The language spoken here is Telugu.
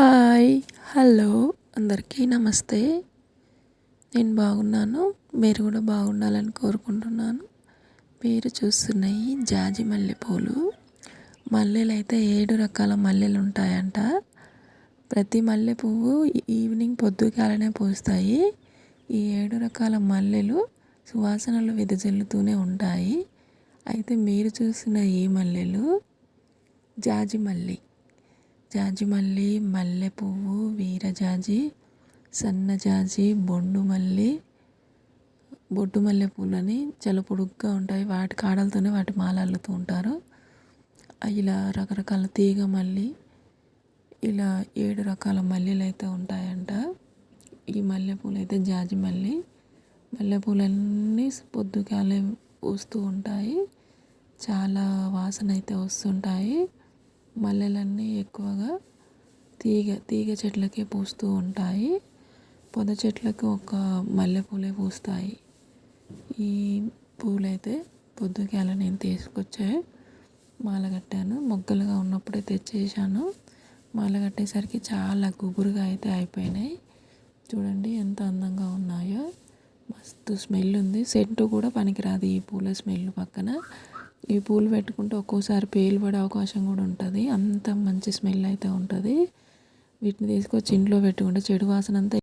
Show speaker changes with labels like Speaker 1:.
Speaker 1: హాయ్ హలో అందరికీ నమస్తే. నేను బాగున్నాను మీరు కూడా బాగుండాలని కోరుకుంటున్నాను. మీరు చూస్తున్నాయి జాజి మల్లెపూలు మల్లెలు అయితే ఏడు రకాల మల్లెలు ఉంటాయంట. ప్రతి మల్లె పువ్వు ఈవినింగ్ పొద్దుకాలనే పూస్తాయి. ఈ ఏడు రకాల మల్లెలు సువాసనలు వెదజల్లుతూనే ఉంటాయి. అయితే మీరు చూసిన ఈ మల్లెలు జాజి మల్లి. జాజి మల్లి మల్లె పువ్వు వీరజాజి సన్నజాజి బొండు మల్లి బొడ్డు మల్లె పూలని చాలా పొడుగ్గా ఉంటాయి. వాటి కాడలతోనే వాటి మాల అల్లుతూ ఉంటారు. ఇలా రకరకాల తీగ మల్లి ఇలా ఏడు రకాల మల్లెలు అయితే ఉంటాయంట. ఈ మల్లెపూలు అయితే జాజి మల్లి. మల్లెపూలన్నీ పొద్దుకాలే పూస్తూ ఉంటాయి. చాలా వాసన అయితే వస్తుంటాయి. మల్లెలన్నీ ఎక్కువగా తీగ తీగ చెట్లకే పూస్తూ ఉంటాయి. పొద చెట్లకు ఒక మల్లెపూలే పూస్తాయి. ఈ పూలైతే పొద్దుగాల నేను తీసుకొచ్చే మాల కట్టాను మొగ్గలుగా ఉన్నప్పుడే తెచ్చేసాను మాల కట్టేసరికి చాలా గుబురుగా అయితే అయిపోయినాయి. చూడండి ఎంత అందంగా ఉన్నాయో. మస్తు స్మెల్ ఉంది. సెంటు కూడా పనికిరాదు ఈ పూల స్మెల్ పక్కన. ఈ పూలు పెట్టుకుంటే ఒక్కోసారి పేలు పడే అవకాశం కూడా ఉంటుంది. అంత మంచి స్మెల్ అయితే ఉంటుంది. వీటిని తీసుకొచ్చి ఇంట్లో పెట్టుకుంటే చెడు వాసన అంతా